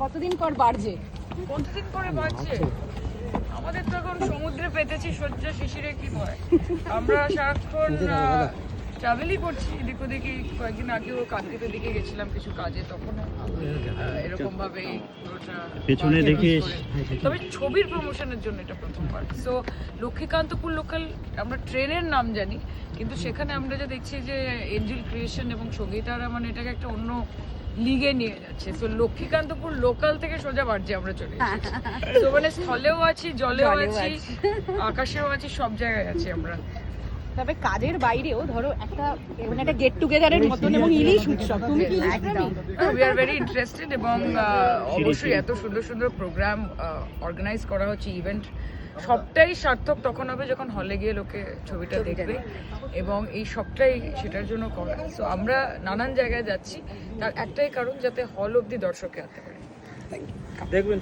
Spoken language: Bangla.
কতদিন পর বাড়ছে? কতদিন পরে বাজছে আমাদের তো এখন সমুদ্রে পেতেছি শয্যা শিশিরে কি হয় আমরা সারাক্ষণ ট্রাভেলই করছি এদিক ওদিকে কয়েকদিন আগেও কাকদ্বীপের দিকে গেছিলাম কিছু কাজে তখন এরকম ভাবে পেছনে দেখে তবে ছবির প্রমোশনের জন্য এটা প্রথমবার সো লক্ষ্মীকান্তপুর লোকাল আমরা ট্রেনের নাম জানি কিন্তু সেখানে আমরা যা দেখছি যে এঞ্জেল ক্রিয়েশন এবং সঙ্গীতারা মানে এটাকে একটা অন্য লিগে নিয়ে যাচ্ছে। তো লক্ষ্মীকান্তপুর লোকাল থেকে সোজা বাড়ছে আমরা চলে এসেছি। তো মানে স্থলেও আছি জলেও আছি। আকাশেও আছি সব জায়গায় আছি আমরা। তবে কাজের বাইরেও ধরো একটা মানে একটা গেট টুগেদারের মতন এবং ইলিশ উৎসব। তুমি কি প্রেমী? উই আর ভেরি ইন্টারেস্টেড এবং অবশ্যই এত সুন্দর সুন্দর প্রোগ্রাম অর্গানাইজ করা হচ্ছে ইভেন্ট সবটাই সার্থক। তখন হবে যখন হলে গিয়ে লোকে ছবিটা দেখবে এবং এই সবটাই সেটার জন্য করা। সো আমরা নানান জায়গায় যাচ্ছি। তার একটাই কারণ যাতে হল অবধি দর্শকে আনতে পারে। দেখবেন